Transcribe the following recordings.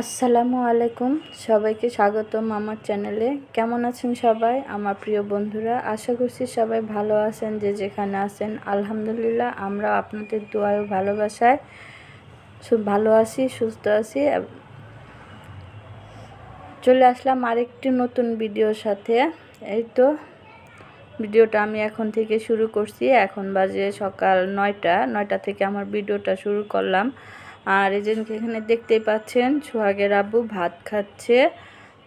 আসসালামু আলাইকুম। সবাইকে স্বাগতম আমার চ্যানেলে। কেমন আছেন সবাই? আমার প্রিয় বন্ধুরা, আশা করছি সবাই ভালো আছেন, যে যেখানে আছেন। আলহামদুলিল্লাহ, আমরা আপনাদের দোয়ায় ভালোবাসায় ভালো আছি, সুস্থ আছি। চলে আসলাম আরেকটি নতুন ভিডিওর সাথে। এই তো, ভিডিওটা আমি এখন থেকে শুরু করছি। এখন বাজে সকাল নয়টা। নয়টা থেকে আমার ভিডিওটা শুরু করলাম। আর যে এখানে দেখতেই পাচ্ছেন, সোহাগের আব্বু ভাত খাচ্ছে।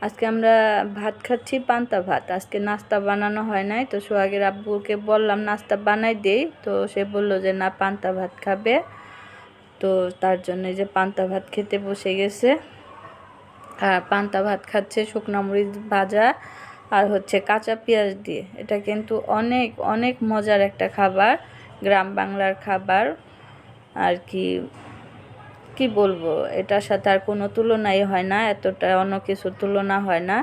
আজকে আমরা ভাত খাচ্ছি পান্তা ভাত। আজকে নাস্তা বানানো হয় নাই, তো সোহাগের আব্বুকে বললাম, নাস্তা বানাই দেই। তো সে বলল যে, না, পান্তা ভাত খাবে। তো তার জন্য যে পান্তা ভাত খেতে বসে গেছে। আর পান্তা ভাত খাচ্ছে শুকনো মরিচ ভাজা আর হচ্ছে কাঁচা পেঁয়াজ দিয়ে। এটা কিন্তু অনেক অনেক মজার একটা খাবার, গ্রাম বাংলার খাবার। আর কি কি বলব? এটার সাথে আর কোনো তুলনাই হয় না, এতটা অন্য কিছুর তুলনা হয় না।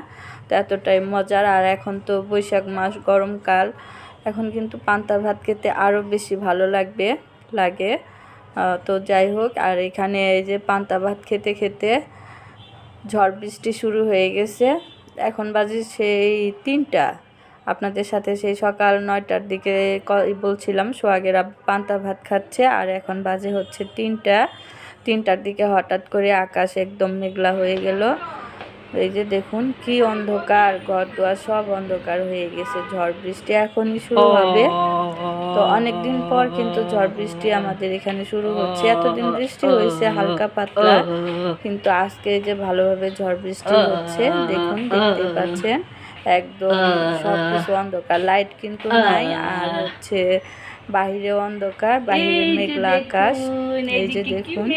তো এতটাই মজার। আর এখন তো বৈশাখ মাস গরমকাল এখন কিন্তু পান্তা ভাত খেতে আরও বেশি ভালো লাগবে, লাগে। তো যাই হোক, আর এখানে এই যে পান্তা ভাত খেতে খেতে ঝড় বৃষ্টি শুরু হয়ে গেছে। এখন বাজে সেই তিনটা। আপনাদের সাথে সেই সকাল নয়টার দিকে বলছিলাম, সোহাগেরা পান্তা ভাত খাচ্ছে, আর এখন বাজে হচ্ছে তিনটা। তিনটার দিকে হঠাৎ করে আকাশ একদম মেঘলা হয়ে গেল। এই যে দেখুন কি অন্ধকার ঘর দোয়ার সব অন্ধকার হয়ে গেছে। ঝড় বৃষ্টি এখনই শুরু হবে। তো অনেক দিন পর কিন্তু ঝড় বৃষ্টি আমাদের এখানে শুরু হচ্ছে। এতদিন বৃষ্টি হয়েছে, হালকা পাতলা। কিন্তু আজকে যে ভালোভাবে ঝড় বৃষ্টি হচ্ছে, দেখুন, দেখতে পাচ্ছেন, একদম সব কিছু অন্ধকার। লাইট কিন্তু নাই, আর হচ্ছে বাহিরে অন্ধকার বাহিরে মেঘলা আকাশ এই যে দেখুন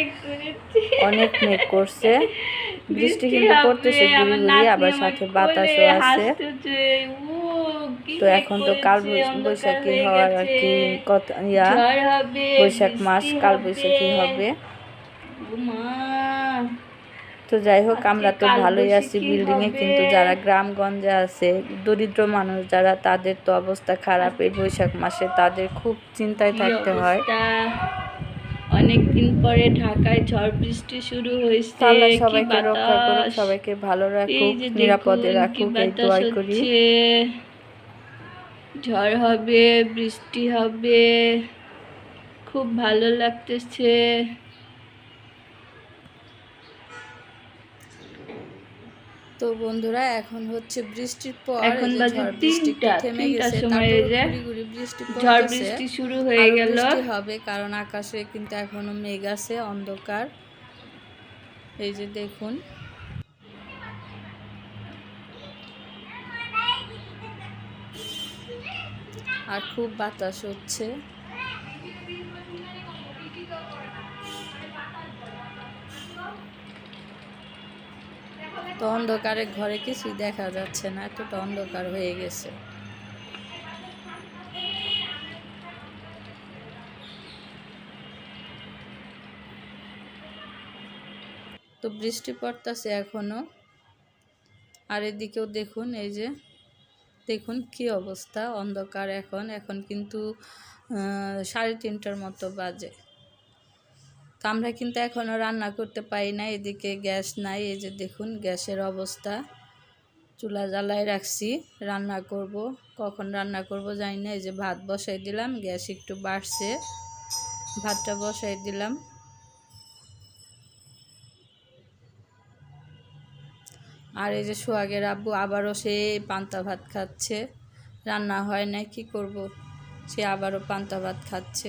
অনেক মেঘ করছে। বৃষ্টি কিন্তু পড়তেছে গুড়ি আবার সাথে বাতাসও আছে। তো এখন তো কাল বৈশাখী হওয়ার আর কি কথা ইয়া বৈশাখ মাস কাল বৈশাখী হবে। তো যাই হোক আমরা তো ভালোই আছি বিল্ডিংয়ে কিন্তু যারা গ্রামগঞ্জে আছে দরিদ্র মানুষ যারা তাদের তো অবস্থা খারাপ। এই বৈশাখ মাসে তাদের খুব চিন্তায় থাকতে হয়। অনেক দিন পরে ঢাকায় ঝড় বৃষ্টি শুরু হয়েছে। সবাইকে রক্ষা করুক সবাইকে ভালো রাখুক নিরাপদে রাখুক এই দোয়াই করি। ঝড় হবে বৃষ্টি হবে। খুব ভালো লাগতেছে। তো বন্ধুরা এখন হচ্ছে বৃষ্টির পর এখন বাজে তিনটা তিনটার সময় বৃষ্টি ঝড় বৃষ্টি শুরু হয়ে গেল। হবে কারণ আকাশে কিন্তু এখনও মেঘ আছে অন্ধকার। এই যে দেখুন। আর খুব বাতাস হচ্ছে। তো অন্ধকারে ঘরে কিছুই দেখা যাচ্ছে না, এতটা অন্ধকার হয়ে গেছে। তো বৃষ্টি পড়তেছে এখনও। আর এদিকেও দেখুন, এই যে দেখুন কি অবস্থা, অন্ধকার এখন এখন কিন্তু সাড়ে তিনটার মতো বাজে। তো আমরা কিন্তু এখনও রান্না করতে পারি না, এদিকে গ্যাস নাই, এই যে দেখুন গ্যাসের অবস্থা। চুলা জ্বালায় রাখছি, রান্না করব। কখন রান্না করব জানি না, এই যে ভাত বসাই দিলাম, গ্যাস একটু বাড়ছে। ভাতটা বসাই দিলাম। আর এই যে সোহাগের আব্বু আবারও সে পান্তা ভাত খাচ্ছে। রান্না হয় না কি করব? সে আবারও পান্তা ভাত খাচ্ছে।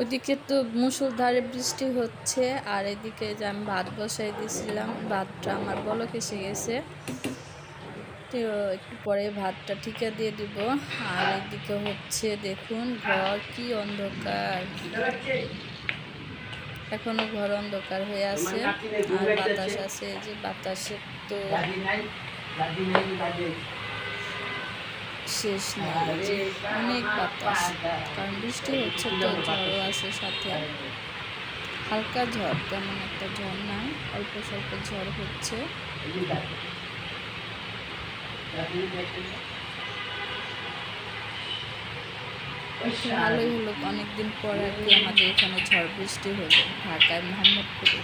ওইদিকে তো মুসুলধারে বৃষ্টি হচ্ছে, আর এদিকে যে আমি ভাত বসাই দিয়েছিলাম, ভাতটা আমার বলক এসে গেছে। তো একটু পরে ভাতটা ঠিকা দিয়ে দিব। আর এদিকে হচ্ছে দেখুন, ঘর কি অন্ধকার। এখনও ঘর অন্ধকার হয়ে আছে। আর বাতাস আছে যে বাতাসে তো শেষ নেই অনেক বাতাস। কারণ বৃষ্টি হচ্ছে তো, ঝড়ও আছে সাথে। হালকা ঝড়, তেমন একটা ঝড় নাই, অল্প স্বল্প ঝড় হচ্ছে। ভালোই হলো, অনেকদিন পর আর কি আমাদের এখানে ঝড় বৃষ্টি হলো, ঢাকায় মোহাম্মদপুরে।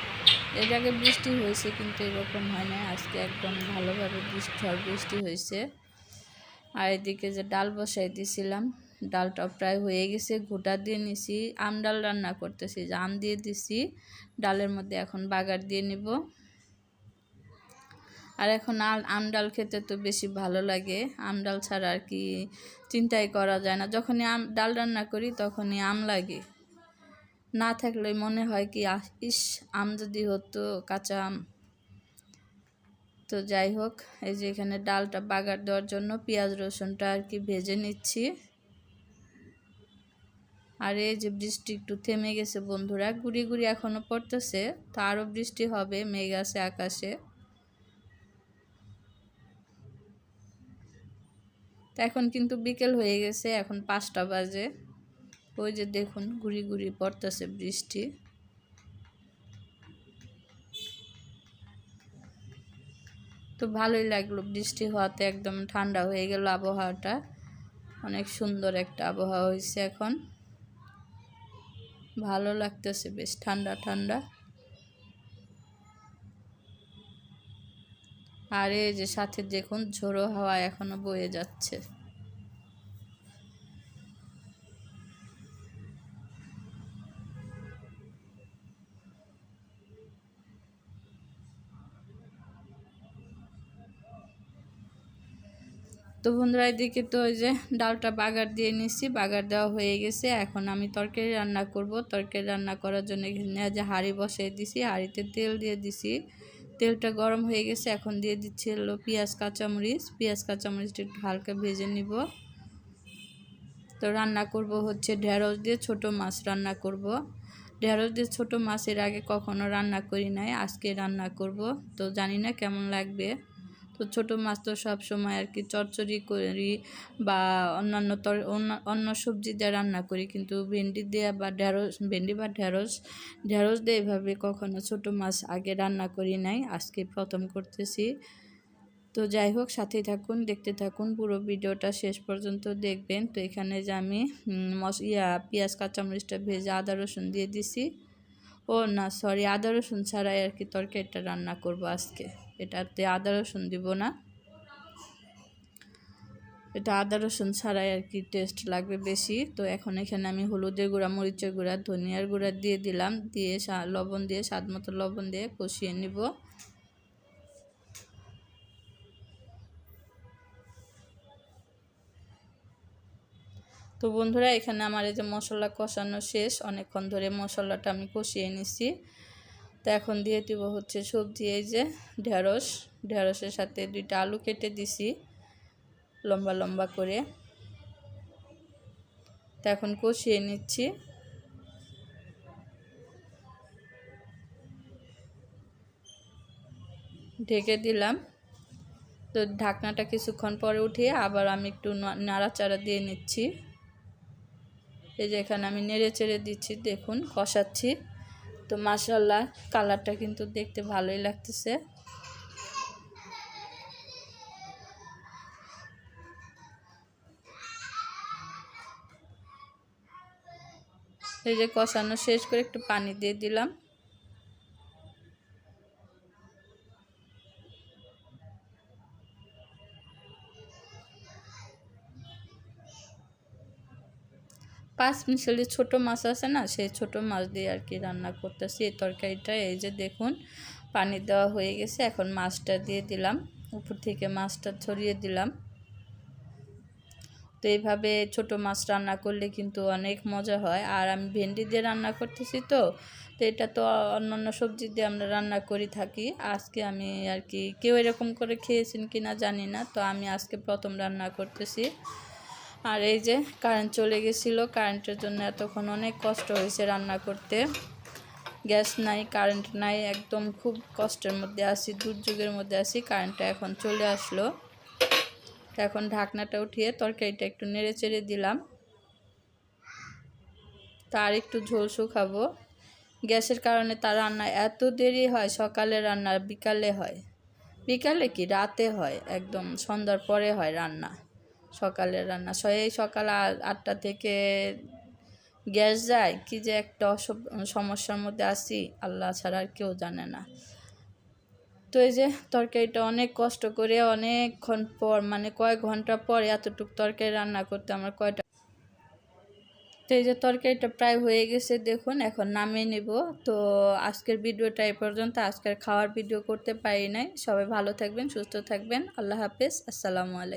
এর আগে বৃষ্টি হয়েছে, কিন্তু এরকম হয় না আজকে একদম ভালোভাবে বৃষ্টি, ঝড় বৃষ্টি হয়েছে। আর এদিকে যে ডাল বসাই দিয়েছিলাম ডালটা প্রায় হয়ে গেছে। ঘোটা দিয়ে নিছি, আম ডাল রান্না করতেছি, যে আম দিয়ে দিছি, ডালের মধ্যে এখন বাগার দিয়ে নিব। আর এখন আম ডাল খেতে তো বেশি ভালো লাগে, আম ডাল ছাড়া আর কি চিন্তাই করা যায় না। যখনই আম, ডাল রান্না করি তখনই আম লাগে। না থাকলে মনে হয় কি ইস, আম যদি হতো কাঁচা আম। তো যাই হোক, এই যে এখানে ডালটা বাগার দেওয়ার জন্য পেঁয়াজ রসুনটা আর কি ভেজে নিচ্ছি। আর এই যে বৃষ্টি একটু থেমে গেছে বন্ধুরা, গুড়ি গুড়ি এখনও পড়তেছে, তো আরও বৃষ্টি হবে মেঘ আছে আকাশে। তো এখন কিন্তু বিকেল হয়ে গেছে, এখন পাঁচটা বাজে। ওই যে দেখুন, গুড়ি গুড়ি পড়তেছে বৃষ্টি। তো ভালোই লাগল। বৃষ্টি হওয়াতে একদম ঠান্ডা হয়ে গেল আবহাওয়াটা। অনেক সুন্দর একটা আবহাওয়া হয়েছে এখন। ভালো লাগতেছে বেশ, ঠান্ডা ঠান্ডা। আর এই যে সাথে দেখুন, ঝোড়ো হাওয়া এখনও বয়ে যাচ্ছে। তো বন্ধুরা, এদিকে তো ওই যে ডালটা বাগার দিয়ে নিচ্ছি বাগার দেওয়া হয়ে গেছে। এখন আমি তরকারি রান্না করব। তরকারি রান্না করার জন্য এখানে যে হাঁড়ি বসিয়ে দিছি, হাঁড়িতে তেল দিয়ে দিছি। তেলটা গরম হয়ে গেছে, এখন দিয়ে দিচ্ছি হলো পেঁয়াজ, কাঁচামরিচ। পেঁয়াজ, কাঁচামরিচটা একটু হালকা ভেজে নিব। তো রান্না করব হচ্ছে ঢেঁড়স দিয়ে ছোট মাছ রান্না করব। ঢেঁড়স দিয়ে ছোট মাছের আগে কখনো রান্না করি নাই, আজকে রান্না করব। তো জানি না কেমন লাগবে। তো ছোট মাছ তো সব সময় আর কি চচ্চড়ি করি বা অন্যান্য তর, অন্য সবজি দিয়ে রান্না করি। কিন্তু ভেন্ডি দিয়ে বা ঢেঁড়স, ভেন্ডি বা ঢেঁড়স ঢেঁড়স দিয়ে এভাবে কখনো ছোট মাছ আগে রান্না করি নাই, আজকে প্রথম করতেছি। তো যাই হোক, সাথেই থাকুন, দেখতে থাকুন, পুরো ভিডিওটা শেষ পর্যন্ত দেখবেন। তো এখানে যে আমি মশ ইয়া, পেঁয়াজ, কাঁচামরিচটা ভেজে আদা, রসুন দিয়ে দিছি। ও না সরি আদা, রসুন ছাড়াই আর কি তরকারিটা রান্না করব আজকে। এটাতে আদা রসুন দিব না। এটা আদা রসুন ছাড়াই আর কি টেস্ট লাগবে বেশি। তো এখন এখানে আমি হলুদের গুঁড়া, মরিচের গুঁড়া, ধনিয়ার গুঁড়া দিয়ে দিলাম। দিয়ে লবণ দিয়ে, স্বাদ মতো লবণ দিয়ে কষিয়ে নিব। তো বন্ধুরা, এখানে আমার এই যে মশলা কষানো শেষ। অনেকক্ষণ ধরে মশলাটা আমি কষিয়ে নিছি তো এখন দিয়ে দিব হচ্ছে সবজি, এই যে ঢেঁড়স। ঢেঁড়সের সাথে দুইটা আলু কেটে দিছি, লম্বা লম্বা করে। তো এখন কষিয়ে নিচ্ছি। ঢেকে দিলাম। তো ঢাকনাটা কিছুক্ষণ পরে উঠিয়ে আবার আমি একটু নাড়াচাড়া দিয়ে নিচ্ছি। এই যে এখানে আমি নেড়ে চেড়ে দিচ্ছি, দেখুন, কষাচ্ছি। তো মাসাল্লাহ কালারটা কিন্তু দেখতে ভালোই লাগতেছে। এই যে কষানো শেষ করে একটু পানি দিয়ে দিলাম। পাঁচ মিশালি ছোট মাছ আছে না, সেই ছোট মাছ দিয়ে আর কি রান্না করতেছি। এই তরকারিটা, এই যে দেখুন, পানি দেওয়া হয়ে গেছে। এখন মাছটা দিয়ে দিলাম। উপর থেকে মাছটা ছড়িয়ে দিলাম। তো এইভাবে ছোট মাছ রান্না করলে কিন্তু অনেক মজা হয়। আর আমি ভেন্ডি দিয়ে রান্না করতেছি তো তো এটা তো অন্যান্য সবজি দিয়ে আমরা রান্না করে থাকি। আজকে আমি আর কি, কেউ এরকম করে খেয়েছেন কি না জানি না। তো আমি আজকে প্রথম রান্না করতেছি। আর এই যে কারেন্ট চলে গেছিল কারেন্টের জন্য এতক্ষণ অনেক কষ্ট হয়েছে রান্না করতে। গ্যাস নাই কারেন্ট নাই, একদম খুব কষ্টের মধ্যে আছি, দুর্যোগের মধ্যে আছি কারেন্টটা এখন চলে আসলো। এখন ঢাকনাটা উঠিয়ে তরকারিটা একটু নেড়ে চেড়ে দিলাম। তার একটু ঝোল শুকাবো। গ্যাসের কারণে তার রান্না এত দেরি হয়, সকালে রান্না, বিকালে হয়। বিকালে কি? রাতে হয়, একদম সন্ধ্যার পরে হয় রান্না। সকালের রান্না। সেই সকাল আটটা থেকে গ্যাস যায়, কি যে একটা সমস্যার মধ্যে আছি, আল্লাহ ছাড়া আর কেউ জানে না। তো এই যে তরকারিটা অনেক কষ্ট করে অনেকক্ষণ পর মানে কয়েক ঘণ্টা পর এতটুকু তরকারি রান্না করতে আমার কয়টা তো এই যে তরকারিটা প্রায় হয়ে গেছে, দেখুন, এখন নামিয়ে নেব। তো আজকের ভিডিওটা এই পর্যন্ত, আজকের খাওয়ার ভিডিও করতে পারি নাই। সবাই ভালো থাকবেন, সুস্থ থাকবেন। আল্লাহ হাফেজ, আসসালামু আলাইকুম।